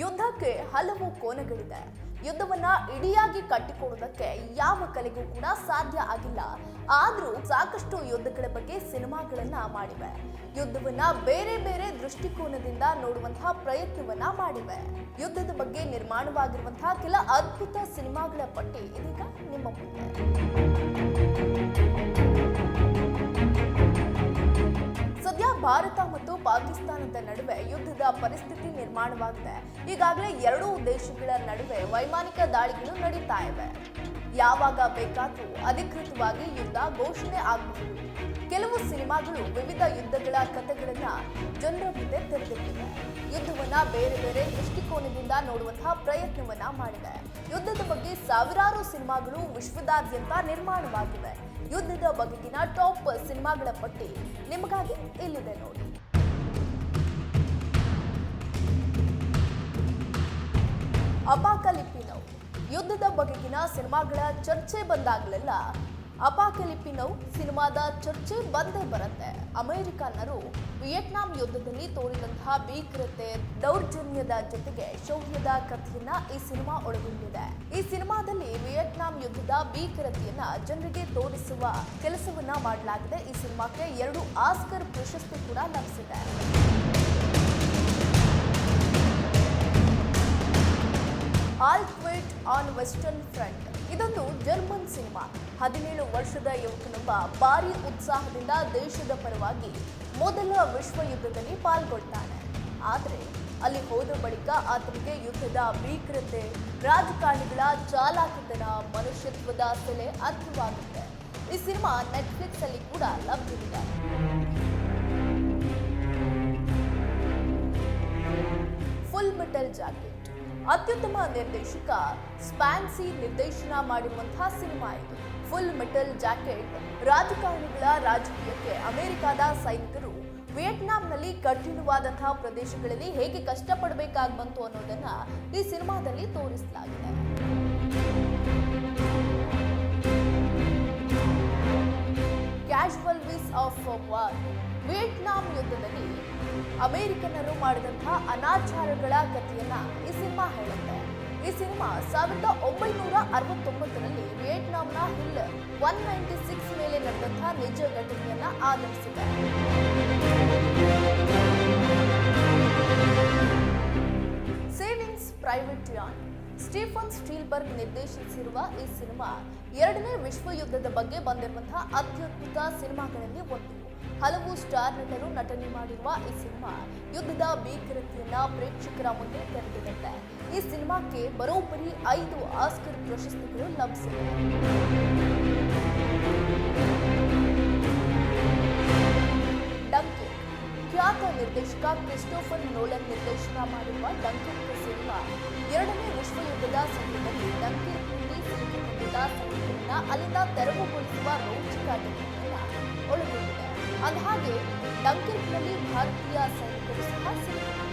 ಯುದ್ಧಕ್ಕೆ ಹಲವು ಕೋನಗಳಿದೆ. ಯುದ್ಧವನ್ನ ಇಡಿಯಾಗಿ ಕಟ್ಟಿಕೊಡೋದಕ್ಕೆ ಯಾವ ಕಲೆಗೂ ಕೂಡ ಸಾಧ್ಯ ಆಗಿಲ್ಲ. ಆದ್ರೂ ಸಾಕಷ್ಟು ಯುದ್ಧಗಳ ಬಗ್ಗೆ ಸಿನಿಮಾಗಳನ್ನ ಮಾಡಿವೆ. ಯುದ್ಧವನ್ನ ಬೇರೆ ಬೇರೆ ದೃಷ್ಟಿಕೋನದಿಂದ ನೋಡುವಂತಹ ಪ್ರಯತ್ನವನ್ನ ಮಾಡಿವೆ. ಯುದ್ಧದ ಬಗ್ಗೆ ನಿರ್ಮಾಣವಾಗಿರುವಂತಹ ಕೆಲ ಅದ್ಭುತ ಸಿನಿಮಾಗಳ ಪಟ್ಟಿ ಇದೀಗ ನಿಮ್ಮ ಮುಂದೆ. ಸದ್ಯ ಭಾರತ ಪಾಕಿಸ್ತಾನದ ನಡುವೆ ಯುದ್ಧದ ಪರಿಸ್ಥಿತಿ ನಿರ್ಮಾಣವಾಗಿದೆ. ಈಗಾಗಲೇ ಎರಡೂ ದೇಶಗಳ ನಡುವೆ ವೈಮಾನಿಕ ದಾಳಿಗಳು ನಡೀತಾ ಇವೆ. ಯಾವಾಗ ಬೇಕಾದರೂ ಅಧಿಕೃತವಾಗಿ ಯುದ್ಧ ಘೋಷಣೆ ಆಗಬಹುದು. ಕೆಲವು ಸಿನಿಮಾಗಳು ವಿವಿಧ ಯುದ್ಧಗಳ ಕಥೆಗಳನ್ನ ಜನರ ಮುಂದೆ ತೆರೆದಿಟ್ಟಿವೆ. ಯುದ್ಧವನ್ನ ಬೇರೆ ಬೇರೆ ದೃಷ್ಟಿಕೋನದಿಂದ ನೋಡುವಂತಹ ಪ್ರಯತ್ನವನ್ನ ಮಾಡಿದೆ. ಯುದ್ಧದ ಬಗ್ಗೆ ಸಾವಿರಾರು ಸಿನಿಮಾಗಳು ವಿಶ್ವದಾದ್ಯಂತ ನಿರ್ಮಾಣವಾಗಿವೆ. ಯುದ್ಧದ ಬಗೆಗಿನ ಟಾಪ್ ಸಿನಿಮಾಗಳ ಪಟ್ಟಿ ನಿಮಗಾಗಿ ಇಲ್ಲಿದೆ ನೋಡಿ. ಅಪಾಕಲಿಪಿನವ್ ಯುದ್ಧದ ಬಗೆಗಿನ ಸಿನಿಮಾಗಳ ಚರ್ಚೆ ಬಂದಾಗಲೆಲ್ಲ ಅಪಾಕಲಿಪಿನವ್ ಸಿನಿಮಾದ ಚರ್ಚೆ ಬಂದೇ ಬರುತ್ತೆ. ಅಮೆರಿಕನ್ನರು ವಿಯೆಟ್ನಾಂ ಯುದ್ಧದಲ್ಲಿ ತೋರಿದಂತಹ ಭೀಕರತೆ, ದೌರ್ಜನ್ಯದ ಜೊತೆಗೆ ಶೌರ್ಯದ ಕಥೆಯನ್ನ ಈ ಸಿನಿಮಾ ಒಳಗೊಂಡಿದೆ. ಈ ಸಿನಿಮಾದಲ್ಲಿ ವಿಯೆಟ್ನಾಂ ಯುದ್ಧದ ಭೀಕರತೆಯನ್ನ ಜನರಿಗೆ ತೋರಿಸುವ ಕೆಲಸವನ್ನ ಮಾಡಲಾಗಿದೆ. ಈ ಸಿನಿಮಾಕ್ಕೆ ಎರಡು ಆಸ್ಕರ್ ಪ್ರಶಸ್ತಿ ಕೂಡ ಲಭಿಸಿದೆ. All quiet on western front. ಇದೊಂದು ಜರ್ಮನ್ ಸಿನಿಮಾ. ಹದಿನೇಳು ವರ್ಷದ ಯುವಕನೊಬ್ಬ ಭಾರಿ ಉತ್ಸಾಹದಿಂದ ದೇಶದ ಪರವಾಗಿ ಮೊದಲ ವಿಶ್ವ ಯುದ್ಧದಲ್ಲಿ ಪಾಲ್ಗೊಳ್ತಾನೆ. ಆದರೆ, ಅಲ್ಲಿ ಹೋದ ಬಳಿಕ ಆತನಿಗೆ ಯುದ್ಧದ ಭೀಕರತೆ ರಾಜಕಾರಣಿಗಳ ಚಾಲಾಕಿತನ ಮನುಷ್ಯತ್ವದ ಸೆಲೆ ಅರ್ಥವಾಗುತ್ತೆ. ಈ ಸಿನಿಮಾ ನೆಟ್ಫ್ಲಿಕ್ಸ್ ಅಲ್ಲಿ ಕೂಡ ಲಭ್ಯವಿದೆ. ಫುಲ್ ಮೆಟಲ್ ಜಾಕೆಟ್ ಅತ್ಯುತ್ತಮ ನಿರ್ದೇಶಕ ಸ್ಪ್ಯಾನ್ಸಿ ನಿರ್ದೇಶನ ಮಾಡಿರುವಂತಹ ಸಿನಿಮಾ ಇದು. ಫುಲ್ ಮೆಟಲ್ ಜಾಕೆಟ್ ರಾಜಕಾರಣಿಗಳ ರಾಜಕೀಯಕ್ಕೆ ಅಮೆರಿಕದ ಸೈನಿಕರು ವಿಯೆಟ್ನಾಂನಲ್ಲಿ ಕಠಿಣವಾದಂತಹ ಪ್ರದೇಶಗಳಲ್ಲಿ ಹೇಗೆ ಕಷ್ಟಪಡಬೇಕಾಗಿ ಬಂತು ಅನ್ನೋದನ್ನ ಈ ಸಿನಿಮಾದಲ್ಲಿ ತೋರಿಸಲಾಗಿದೆ. Of war. ವಿಯೆಟ್ನಾಂ ಯುದ್ಧದಲ್ಲಿ ಅಮೆರಿಕನ್ನರು ಮಾಡಿದಂತಹ ಅನಾಚಾರಗಳ ಕಥೆಯನ್ನ ಈ ಸಿನಿಮಾ ಹೇಳುತ್ತೆ. ಈ ಸಿನಿಮಾ ಸಾವಿರದ ಒಂಬೈನೂರ ಅರವತ್ತೊಂಬತ್ತರಲ್ಲಿ ವಿಯೆಟ್ನಾಂನ ಹಿಲ್ ಒನ್ ನೈಂಟಿ ಸಿಕ್ಸ್ ಮೇಲೆ ನಡೆದಂತಹ ನಿಜ ಘಟನೆಯನ್ನ ಆಧರಿಸಿದೆ. Savings private Ryan Steven Spielberg ನಿರ್ದೇಶಿಸಿರುವ ಈ ಸಿನಿಮಾ ಎರಡನೇ ವಿಶ್ವ ಯುದ್ಧದ ಬಗ್ಗೆ ಬಂದಿರುವಂತಹ ಅತ್ಯದ್ಭುತ ಸಿನಿಮಾಗಳಲ್ಲಿ ಒಂದು. ಹಲವು ಸ್ಟಾರ್ ನಟರು ನಟನೆ ಮಾಡಿರುವ ಈ ಸಿನಿಮಾ ಯುದ್ಧದ ಭೀಕರತೆಯನ್ನ ಪ್ರೇಕ್ಷಕರ ಮುಂದೆ ತೆರೆದಿರುತ್ತೆ ಈ ಸಿನಿಮಾಕ್ಕೆ ಬರೋಬ್ಬರಿ ಐದು ಆಸ್ಕರ್ ಪ್ರಶಸ್ತಿಗಳು ಲಭಿಸಿವೆ. ನಿರ್ದೇಶಕ ಕ್ರಿಸ್ಟೋಫರ್ ನೋಲನ್ ನಿರ್ದೇಶನ ಮಾಡಿರುವ ಡಂಕಿರ್ಕ್ ಸಿನಿಮಾ. ಎರಡನೇ ವಿಶ್ವಯುದ್ಧದ ಸಮಯದಲ್ಲಿ ಡಂಕಿರ್ಕ್ನಲ್ಲಿ ಸಿಲುಕಿಕೊಂಡಿದ್ದ ಸೈನಿಕರನ್ನ ಅಲ್ಲಿಂದ ತೆರವುಗೊಳಿಸುವ ರೋಚಕ ಘಟನೆಯನ್ನ ಒಳಗೊಂಡಿದೆ. ಅಂದಹಾಗೆ ಡಂಕಿರ್ಕ್ನಲ್ಲಿ ಭಾರತೀಯ ಸೈನಿಕರು ಸಹ ಸಿಲುಕಿಕೊಂಡಿದ್ದಾರೆ